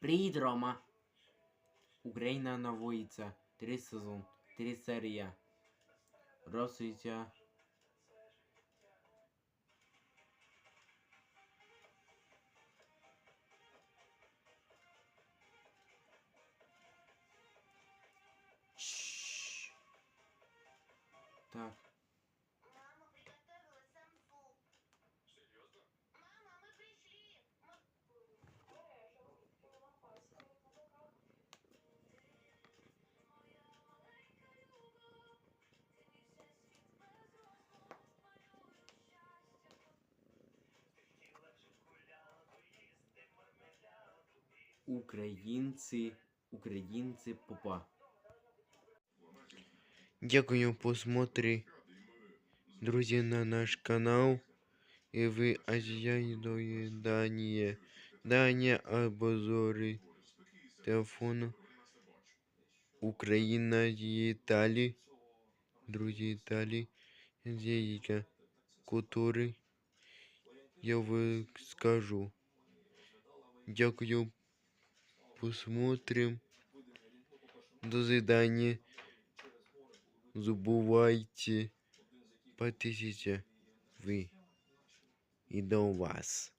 Привіт, Рома. Україна навоїться. Три сезон. Три серія. Розсується. Так. Українці. Українці попа. Дякую посмотри, друзі, на наш канал. І ви азіяйдої Данія. Данія обзори телефону. Україна Італії. Друзі Італії. Зіка культури. Я вам скажу. Дякую. Посмотрим. До свидания. Забувайте. Подписывайте вы. И до вас.